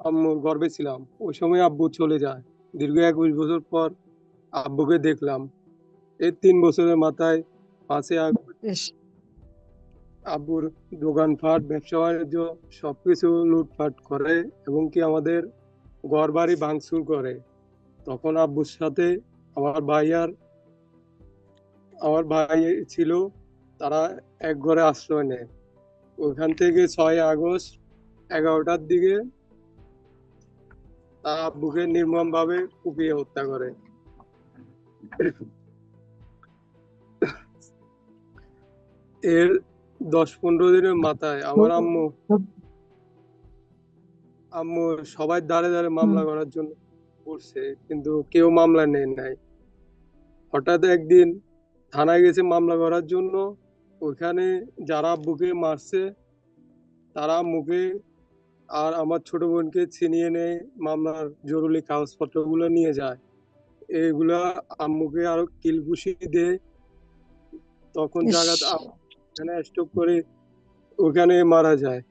আম্মুর গর্ভে ছিলাম। ওই সময় আব্বু চলে যায়। দীর্ঘ একুশ বছর পর আব্বুকে দেখলাম। এই তিন বছরের মাথায় পাঁচে আব্বুর দোকানপাট ব্যবসা বাণিজ্য সবকিছু লুটপাট করে এবং কি আমাদের ঘর বাড়ি ভাঙচুর করে। তখন আব্বুর সাথে আমার ভাই আর আমার ভাই ছিল তারা এক ঘরে আশ্রয় নেয়। ওখান থেকে ছয় আগস্ট এগারোটার দিকে আব্বুকে নির্মম ভাবে কুপিয়ে হত্যা করে। এর দশ পনেরো দিনের মাথায় আমার আম্মু আম্মু সবাই দাঁড়ে দাঁড়ে মামলা করার জন্য করছে কিন্তু কেউ মামলা নেয় নাই। হঠাৎ একদিন থানায় গেছে মামলা করার জন্য ওখানে যারা আব্বুকে মারছে তারা মুখে আর আমার ছোট বোনকে ছিনিয়ে নেয় মামলার জরুরি কাগজপত্রগুলো নিয়ে যায়। এগুলা আম্মুকে আরও কিলঘুষি দেয়। তখন জায়গাটা জায়গা এখানে স্টপ করে ওখানে মারা যায়।